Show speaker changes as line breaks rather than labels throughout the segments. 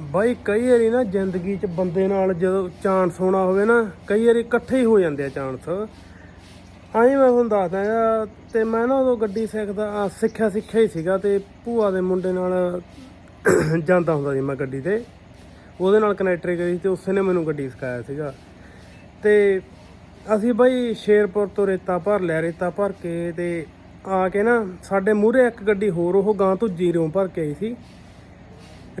ਬਾਈ, ਕਈ ਵਾਰੀ ਨਾ ਜ਼ਿੰਦਗੀ 'ਚ ਬੰਦੇ ਨਾਲ ਜਦੋਂ ਚਾਂਸ ਹੋਣਾ ਹੋਵੇ ਨਾ, ਕਈ ਵਾਰੀ ਇਕੱਠੇ ਹੀ ਹੋ ਜਾਂਦੇ ਆ ਚਾਂਸ ਆਈ ਮੈਂ ਤੁਹਾਨੂੰ ਦੱਸਦਾ ਆ, ਤੇ ਮੈਂ ਨਾ ਉਦੋਂ ਗੱਡੀ ਸਿੱਖਦਾ ਸਿੱਖਿਆ ਸਿੱਖਿਆ ਹੀ ਸੀਗਾ ਤੇ ਭੂਆ ਦੇ ਮੁੰਡੇ ਨਾਲ ਜਾਂਦਾ ਹੁੰਦਾ ਸੀ ਮੈਂ ਗੱਡੀ ਤੇ। ਉਹਦੇ ਨਾਲ ਕਨੈਕਟਰੀ ਕਰੀ ਤੇ ਉਸੇ ਨੇ ਮੈਨੂੰ ਗੱਡੀ ਸਿਖਾਇਆ ਸੀਗਾ। ਤੇ ਅਸੀਂ ਬਾਈ ਸ਼ੇਰਪੁਰ ਤੋਂ ਰੇਤਾ ਭਰ ਲਿਆ, ਰੇਤਾ ਭਰ ਕੇ ਤੇ ਆ ਕੇ ਨਾ ਸਾਡੇ ਮੂਹਰੇ ਇੱਕ ਗੱਡੀ ਹੋਰ, ਉਹ ਗਾਂ ਤੋਂ ਜੀਰੋਂ ਭਰ ਕੇ ਆਈ ਸੀ।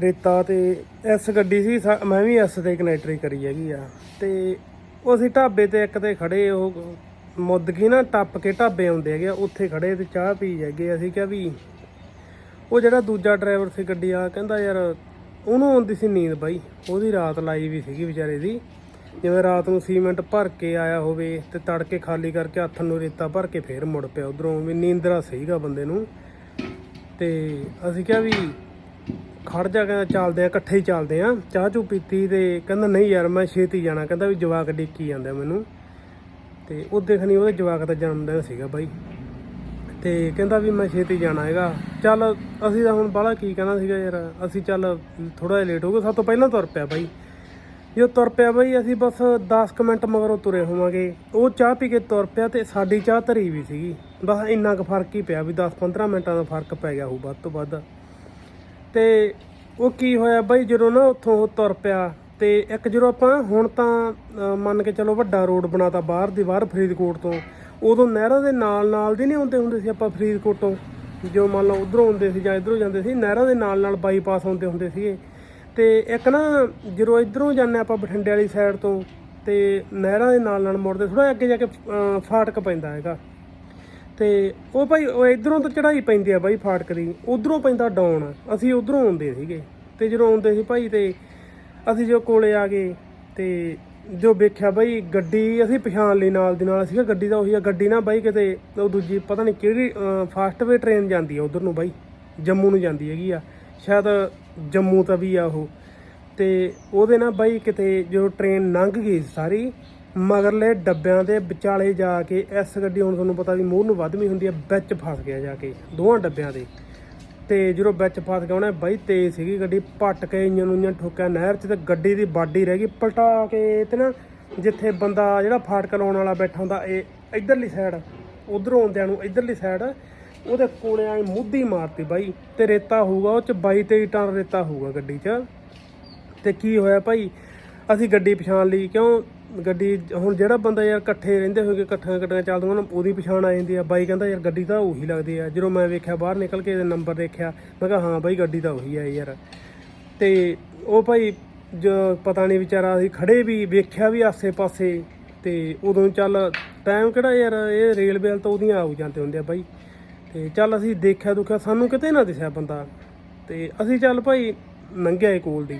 ਰੇਤਾ ਤੇ ਐਸ ਗੱਡੀ ਸੀ ਸਾ- ਮੈਂ ਵੀ ਐਸ ਤੇ ਕਨੈਕਟਰੀ ਕਰੀ ਹੈਗੀ ਆ। ਤੇ ਉਹ ਅਸੀਂ ਢਾਬੇ ਤੇ ਇੱਕ ਤੇ ਖੜੇ ਉਹ ਮੁੱਦ ਮੁੱਦਕੀ ਨਾ ਟੱਪ ਕੇ ਢਾਬੇ ਆਉਂਦੇ ਹੈਗੇ ਆ, ਉੱਥੇ ਖੜੇ ਤੇ ਚਾਹ ਪੀ ਜਾਗੇ ਅਸੀਂ ਕਿਹਾ ਵੀ ਉਹ ਜਿਹੜਾ ਦੂਜਾ ਡਰਾਈਵਰ ਸੀ ਗੱਡੀ ਵਾਲਾ ਕਹਿੰਦਾ ਯਾਰ ਉਹਨੂੰ ਆਉਂਦੀ ਸੀ ਨੀਂਦ ਬਾਈ ਉਹਦੀ ਰਾਤ ਲਾਈ ਵੀ ਸੀਗੀ ਵਿਚਾਰੇ ਦੀ। ਜਿਵੇਂ ਰਾਤ ਨੂੰ ਸੀਮੈਂਟ ਭਰ ਕੇ ਆਇਆ ਹੋਵੇ ਤੇ ਤੜਕੇ ਖਾਲੀ ਕਰਕੇ ਹੱਥ ਨੂੰ ਰੇਤਾ ਭਰ ਕੇ ਫੇਰ ਮੁੜ ਪਿਆ ਉਧਰੋਂ ਵੀ ਨੀਂਦਰਾ ਸੀਗਾ ਬੰਦੇ ਨੂੰ। ਤੇ ਅਸੀਂ ਕਿਹਾ ਵੀ ਖੜ ਜਾ ਕਹਿੰਦਾ, ਚੱਲਦੇ ਆ, ਇਕੱਠੇ ਹੀ ਚੱਲਦੇ ਆ। ਚਾਹ ਚੂ ਪੀਤੀ ਤੇ ਕਹਿੰਦਾ, ਨਹੀਂ ਯਾਰ, ਮੈਂ ਛੇਤੀ ਜਾਣਾ। ਕਹਿੰਦਾ ਵੀ ਜਵਾਕ ਡਿੱਕੀ ਜਾਂਦੇ ਮੈਨੂੰ। ਤੇ ਉਹ ਦੇਖਣੀ ਉਹਦੇ ਜਵਾਕ ਦਾ ਜਨਮ ਦਿਨ ਸੀਗਾ ਬਾਈ। ਤੇ ਕਹਿੰਦਾ ਵੀ ਮੈਂ ਛੇਤੀ ਜਾਣਾ ਹੈਗਾ। ਚੱਲ, ਅਸੀਂ ਤਾਂ ਹੁਣ ਬਾਹਲਾ ਕੀ ਕਹਿਣਾ ਸੀਗਾ ਯਾਰ, ਅਸੀਂ ਚੱਲ ਥੋੜਾ ਜਿਹਾ ਲੇਟ ਹੋ ਗਏ। ਸਭ ਤੋਂ ਪਹਿਲਾਂ ਤੁਰ ਪਿਆ ਬਾਈ। ਜੋ ਤੁਰ ਪਿਆ ਬਾਈ, ਅਸੀਂ ਬਸ 10 ਕੁ ਮਿੰਟ ਮਗਰੋਂ ਤੁਰੇ ਹੋਵਾਂਗੇ। ਉਹ ਚਾਹ ਪੀ ਕੇ ਤੁਰ ਪਿਆ ਤੇ ਸਾਡੀ ਚਾਹ ਧਰੀ ਵੀ ਸੀਗੀ। ਬਸ ਇੰਨਾ ਕੁ ਫ਼ਰਕ ਹੀ ਪਿਆ ਵੀ 10-15 ਮਿੰਟਾਂ ਦਾ ਫ਼ਰਕ ਪੈ ਗਿਆ ਹੋਊ, ਵੱਧ ਤੋਂ ਵੱਧ। ਤੇ ਉਹ ਕੀ ਹੋਇਆ ਬਾਈ ਜਦੋਂ ਨਾ ਉੱਥੋਂ ਉਹ ਤੁਰ ਪਿਆ ਤੇ ਇੱਕ ਜਦੋਂ ਆਪਾਂ ਹੁਣ ਤਾਂ ਮੰਨ ਕੇ ਚਲੋ ਵੱਡਾ ਰੋਡ ਬਣਾਤਾ ਬਾਹਰ ਦੀ, ਬਾਹਰ ਫਰੀਦਕੋਟ ਤੋਂ, ਉਦੋਂ ਨਹਿਰਾਂ ਦੇ ਨਾਲ ਨਾਲ ਦੀ ਨਹੀਂ ਆਉਂਦੇ ਹੁੰਦੇ ਸੀ ਆਪਾਂ ਫਰੀਦਕੋਟ ਤੋਂ ਜੋ ਮੰਨ ਲਓ ਉਧਰੋਂ ਆਉਂਦੇ ਸੀ ਜਾਂ ਇਧਰੋਂ ਜਾਂਦੇ ਸੀ, ਨਹਿਰਾਂ ਦੇ ਨਾਲ ਨਾਲ ਬਾਈਪਾਸ ਆਉਂਦੇ ਹੁੰਦੇ ਸੀਗੇ। ਤੇ ਇੱਕ ਨਾ ਜਦੋਂ ਇਧਰੋਂ ਜਾਂਦੇ ਆਪਾਂ ਬਠਿੰਡੇ ਵਾਲੀ ਸਾਈਡ ਤੋਂ, ਤੇ ਨਹਿਰਾਂ ਦੇ ਨਾਲ ਨਾਲ ਮੁੜਦੇ ਥੋੜਾ ਅੱਗੇ ਜਾ ਕੇ ਫਾਟਕ ਪੈਂਦਾ ਹੈਗਾ। ਤੇ ਉਹ ਭਾਈ, ਉਹ ਇਧਰੋਂ ਤਾਂ ਚੜਾਈ ਪੈਂਦੀ ਆ ਬਾਈ ਫਾਟਕ ਦੀ, ਉਧਰੋਂ ਪੈਂਦਾ ਡਾਊਨ ਅਸੀਂ ਉਧਰੋਂ ਆਉਂਦੇ ਸੀਗੇ ਤੇ ਜਦੋਂ ਆਉਂਦੇ ਸੀ ਭਾਈ ਤੇ ਅਸੀਂ ਜੋ ਕੋਲੇ ਆ ਗਏ ਤੇ ਜੋ ਵੇਖਿਆ ਬਾਈ ਗੱਡੀ, ਅਸੀਂ ਪਛਾਣ ਲਈ ਨਾਲ ਦੀ ਨਾਲ ਸੀਗਾ ਗੱਡੀ ਦਾ ਉਹੀ ਆ, ਗੱਡੀ ਨਾ ਬਾਈ ਕਿਤੇ ਉਹ ਦੂਜੀ ਪਤਾ ਨਹੀਂ ਕਿਹੜੀ ਫਾਸਟਵੇ ਟ੍ਰੇਨ ਜਾਂਦੀ ਆ ਉਧਰ ਨੂੰ ਬਾਈ, ਜੰਮੂ ਨੂੰ ਜਾਂਦੀ ਹੈਗੀ ਆ, ਸ਼ਾਇਦ ਜੰਮੂ ਤਾਂ ਵੀ ਆ ਉਹ ਤੇ ਉਹਦੇ ਨਾਲ ਬਾਈ ਕਿਤੇ ਜੋ ਟ੍ਰੇਨ ਲੰਘ ਗਈ ਸਾਰੀ ਮਗਰਲੇ ਡੱਬਿਆਂ ਦੇ ਵਿਚਾਲੇ ਜਾ ਕੇ ਇਸ ਗੱਡੀ ਹੁਣ ਤੁਹਾਨੂੰ ਪਤਾ ਵੀ ਮੂੰਹ ਨੂੰ ਵੱਧਵੀਂ ਹੁੰਦੀ ਹੈ ਵਿੱਚ ਫਸ ਗਿਆ ਜਾ ਕੇ ਦੋਵਾਂ ਡੱਬਿਆਂ ਦੇ। ਤੇ ਜਦੋਂ ਵਿੱਚ ਫਸ ਗਿਆ, ਉਹਨੇ ਬਾਈ ਤੇਜ਼ ਸੀਗੀ ਗੱਡੀ, ਪੱਟ ਕੇ ਇੰਜਨ ਨੂੰ ਠੋਕਿਆ ਨਹਿਰ 'ਚ ਤੇ ਗੱਡੀ ਦੀ ਬਾਡੀ ਰਹਿ ਗਈ ਪਲਟਾ ਕੇ ਤੇ ਨਾ ਜਿੱਥੇ ਬੰਦਾ ਜਿਹੜਾ ਫਾਟਕ ਲਾਉਣ ਵਾਲਾ ਬੈਠਾ ਹੁੰਦਾ, ਇਹ ਇਧਰਲੀ ਸਾਈਡ ਉਧਰੋਂ ਆਉਂਦਿਆਂ ਨੂੰ ਇਧਰਲੀ ਸਾਈਡ ਉਹਦੇ ਕੋਲੇ ਆਏ ਮੁੱਦੀ ਮਾਰਤੀ ਬਾਈ, ਤੇ ਰੇਤਾ ਹੋਊਗਾ, ਉਹ ਚ 22 23 ਟਨ ਰੇਤਾ ਹੋਊਗਾ ਗੱਡੀ 'ਚ। ਤੇ ਕੀ ਹੋਇਆ ਭਾਈ, ਅਸੀਂ ਗੱਡੀ ਪਛਾਣ ਲਈ ਕਿਉਂ? ਗੱਡੀ ਹੁਣ ਜਿਹੜਾ ਬੰਦਾ ਯਾਰ ਇਕੱਠੇ ਰਹਿੰਦੇ ਹੋਗੇ, ਇਕੱਠੀਆਂ ਗੱਡੀਆਂ ਚੱਲਦੀਆਂ ਨਾ ਉਹਦੀ ਪਛਾਣ ਆ ਜਾਂਦੀ ਆ। ਬਾਈ ਕਹਿੰਦਾ ਯਾਰ ਗੱਡੀ ਤਾਂ ਉਹੀ ਲੱਗਦੀ ਆ। ਜਦੋਂ ਮੈਂ ਵੇਖਿਆ ਬਾਹਰ ਨਿਕਲ ਕੇ ਇਹਦਾ ਨੰਬਰ ਦੇਖਿਆ, ਮੈਂ ਕਿਹਾ ਹਾਂ ਬਾਈ ਗੱਡੀ ਤਾਂ ਉਹੀ ਆ ਯਾਰ। ਤੇ ਉਹ ਭਾਈ ਜੋ ਪਤਾ ਨਹੀਂ ਵਿਚਾਰਾ ਅਸੀਂ ਖੜੇ ਵੀ ਵੇਖਿਆ ਵੀ ਆਸੇ-ਪਾਸੇ, ਤੇ ਉਦੋਂ ਚੱਲ ਟਾਈਮ ਕਿਹੜਾ ਯਾਰ, ਇਹ ਰੇਲਵੇ ਵਾਲ ਤਾਂ ਉਹਦੀਆਂ ਆਉ ਜਾਂਦੇ ਹੁੰਦੇ ਆ ਬਾਈ। ਤੇ ਚੱਲ ਅਸੀਂ ਦੇਖਿਆ ਦੁਖਿਆ ਸਾਨੂੰ ਕਿਤੇ ਨਾ ਦਿਸਿਆ ਬੰਦਾ। ਤੇ ਅਸੀਂ ਚੱਲ ਭਾਈ ਲੰਘਿਆ ਏ ਕੋਲ ਦੀ।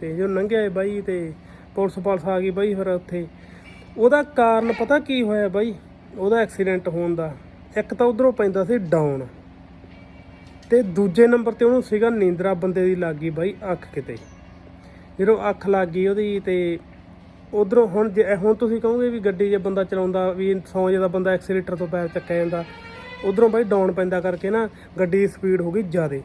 ਤੇ ਜੋ ਲੰਘਿਆ ਏ ਬਾਈ ਤੇ ਪੁਲਿਸ ਪੁਲਿਸ ਆ ਗਈ ਬਾਈ ਫਿਰ ਉੱਥੇ। ਉਹਦਾ ਕਾਰਨ ਪਤਾ ਕੀ ਹੋਇਆ ਬਾਈ? ਉਹਦਾ ਐਕਸੀਡੈਂਟ ਹੋਣ ਦਾ। ਇੱਕ ਤਾਂ ਉਧਰੋਂ ਪੈਂਦਾ ਸੀ ਡਾਊਨ ਤੇ ਦੂਜੇ ਨੰਬਰ ਤੇ ਉਹਨੂੰ ਸੀਗਾ ਨੀਂਦਰਾ, ਬੰਦੇ ਦੀ ਲੱਗ ਗਈ ਬਾਈ ਅੱਖ ਕਿਤੇ। ਜਦੋਂ ਅੱਖ ਲੱਗ ਗਈ ਉਹਦੀ ਤੇ ਉਧਰੋਂ ਹੁਣ ਜੇ ਹੁਣ ਤੁਸੀਂ ਕਹੋਗੇ ਵੀ ਗੱਡੀ ਜੇ ਬੰਦਾ ਚਲਾਉਂਦਾ, ਵੀ ਸੌ ਦਾ ਬੰਦਾ ਐਕਸੀਲੇਟਰ ਤੋਂ ਪੈਰ ਚੱਕਿਆ ਜਾਂਦਾ, ਉਧਰੋਂ ਬਾਈ ਡਾਊਨ ਪੈਂਦਾ ਕਰਕੇ ਨਾ ਗੱਡੀ ਦੀ ਸਪੀਡ ਹੋ ਗਈ ਜ਼ਿਆਦੇ।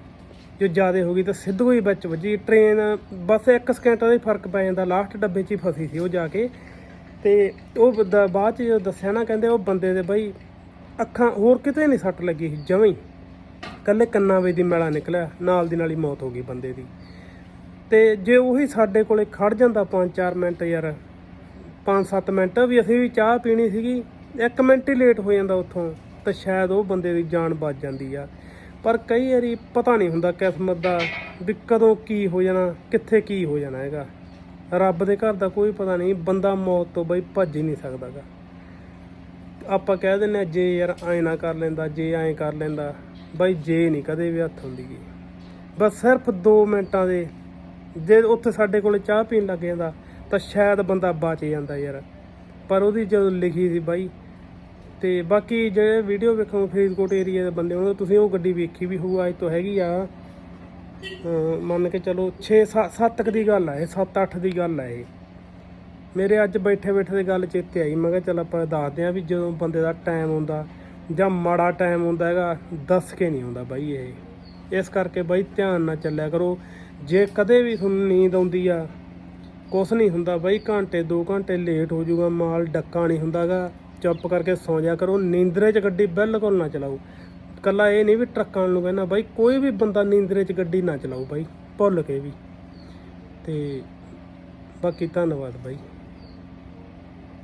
ਜੋ ਜ਼ਿਆਦਾ ਹੋ ਗਈ ਤਾਂ ਸਿੱਧੂ ਹੀ ਵਿੱਚ ਵੱਜੀ। ਟ੍ਰੇਨ ਬਸ ਇੱਕ ਸਕਿੰਟ ਦਾ ਹੀ ਫ਼ਰਕ ਪੈ ਜਾਂਦਾ। ਲਾਸਟ ਡੱਬੇ 'ਚ ਹੀ ਫਸੀ ਸੀ ਉਹ ਜਾ ਕੇ। ਤੇ ਉਹ ਬੰਦਾ ਬਾਅਦ 'ਚ ਜਦੋਂ ਦੱਸਿਆ ਨਾ, ਕਹਿੰਦੇ ਉਹ ਬੰਦੇ ਦੇ ਬਾਈ ਅੱਖਾਂ ਹੋਰ ਕਿਤੇ ਨਹੀਂ ਸੱਟ ਲੱਗੀ ਸੀ, ਜਮਾਂ ਹੀ। ਕੱਲੇ ਕੰਨਾਂ ਵਿੱਚ ਦੀ ਮੈਲਾ ਨਿਕਲਿਆ। ਨਾਲ ਦੀ ਨਾਲ ਹੀ ਮੌਤ ਹੋ ਗਈ ਬੰਦੇ ਦੀ। ਤੇ ਜੇ ਉਹੀ ਸਾਡੇ ਕੋਲੇ ਖੜ ਜਾਂਦਾ 5-4 ਮਿੰਟ ਯਾਰ 5-7 ਮਿੰਟ ਵੀ ਅਸੀਂ ਵੀ ਚਾਹ ਪੀਣੀ ਸੀਗੀ 1 ਮਿੰਟ ਹੀ ਲੇਟ ਹੋ ਜਾਂਦਾ ਉੱਥੋਂ, ਤਾਂ ਸ਼ਾਇਦ ਉਹ ਬੰਦੇ ਦੀ ਜਾਨ ਬਚ ਜਾਂਦੀ ਆ। ਪਰ ਕਈ ਵਾਰੀ ਪਤਾ ਨਹੀਂ ਹੁੰਦਾ ਕਿਸਮਤ ਦਾ ਵੀ ਕਦੋਂ ਕੀ ਹੋ ਜਾਣਾ, ਕਿੱਥੇ ਕੀ ਹੋ ਜਾਣਾ ਹੈਗਾ। ਰੱਬ ਦੇ ਘਰ ਦਾ ਕੋਈ ਪਤਾ ਨਹੀਂ, ਬੰਦਾ ਮੌਤ ਤੋਂ ਬਈ ਭੱਜ ਹੀ ਨਹੀਂ ਸਕਦਾਗਾ। ਆਪਾਂ ਕਹਿ ਦਿੰਦੇ ਆ ਜੇ ਯਾਰ ਐਂ ਨਾ ਕਰ ਲੈਂਦਾ, ਜੇ ਐਂ ਕਰ ਲੈਂਦਾ, ਬਾਈ ਜੇ ਨਹੀਂ ਕਦੇ ਵੀ ਹੱਥ ਹੁੰਦੀ ਗਈ ਬਸ ਸਿਰਫ 2 ਮਿੰਟਾਂ ਦੇ, ਜੇ ਉੱਥੇ ਸਾਡੇ ਕੋਲੇ ਚਾਹ ਪੀਣ ਲੱਗ ਜਾਂਦਾ, ਤਾਂ ਸ਼ਾਇਦ ਬੰਦਾ ਬਚ ਜਾਂਦਾ ਯਾਰ। ਪਰ ਉਹਦੀ ਜਦੋਂ ਲਿਖੀ ਸੀ ਬਾਈ ਤੇ ਬਾਕੀ ਜਿਹੜੇ ਵੀਡੀਓ ਵੇਖੋ ਫਰੀਦਕੋਟ ਏਰੀਆ ਦੇ ਬੰਦੇ ਉਹਨਾਂ ਤੁਸੀਂ ਉਹ ਗੱਡੀ ਵੇਖੀ ਵੀ ਹੋਊ, ਅੱਜ ਤੋਂ ਹੈਗੀ ਆ ਮੰਨ ਕੇ ਚਲੋ 6 7 ਦੀ ਗੱਲ ਆ ਇਹ 7 8 ਦੀ ਗੱਲ ਆ ਇਹ। ਮੇਰੇ ਅੱਜ ਬੈਠੇ ਬੈਠੇ ਦੀ ਗੱਲ ਚੇਤੇ ਆਈ, ਮੈਂ ਕਿਹਾ ਚਲ ਆਪਾਂ ਦੱਸਦੇ ਆ ਵੀ ਜਦੋਂ ਬੰਦੇ ਦਾ ਟਾਈਮ ਹੁੰਦਾ, ਜਾਂ ਮਾੜਾ ਟਾਈਮ ਹੁੰਦਾ ਹੈਗਾ, ਦੱਸ ਕੇ ਨਹੀਂ ਹੁੰਦਾ ਬਾਈ ਇਹ। ਇਸ ਕਰਕੇ ਬਾਈ ਧਿਆਨ ਨਾਲ ਚੱਲਿਆ ਕਰੋ, ਜੇ ਕਦੇ ਵੀ ਤੁਹਾਨੂੰ ਨੀਂਦ ਆਉਂਦੀ ਆ, ਕੁਛ ਨਹੀਂ ਹੁੰਦਾ ਬਾਈ, ਘੰਟੇ 2 ਘੰਟੇ ਲੇਟ ਹੋ ਜਾਊਗਾ, ਮਾਲ ਡੱਕਾ ਨਹੀਂ ਹੁੰਦਾਗਾ ਚੁੱਪ ਕਰਕੇ ਸੌਂ ਜਾ ਕਰੋ, ਨੀਂਦਰੇ 'ਚ ਗੱਡੀ ਬਿਲਕੁਲ ਨਾ ਚਲਾਓ। ਕੱਲਾ ਇਹ ਨਹੀਂ ਵੀ ਟਰੱਕਾਂ ਨੂੰ ਕਹਿੰਦਾ, ਬਾਈ, ਕੋਈ ਵੀ ਬੰਦਾ ਨੀਂਦਰੇ 'ਚ ਗੱਡੀ ਨਾ ਚਲਾਓ ਬਾਈ, ਭੁੱਲ ਕੇ ਵੀ। ਤੇ ਬਾਕੀ ਧੰਨਵਾਦ ਬਾਈ।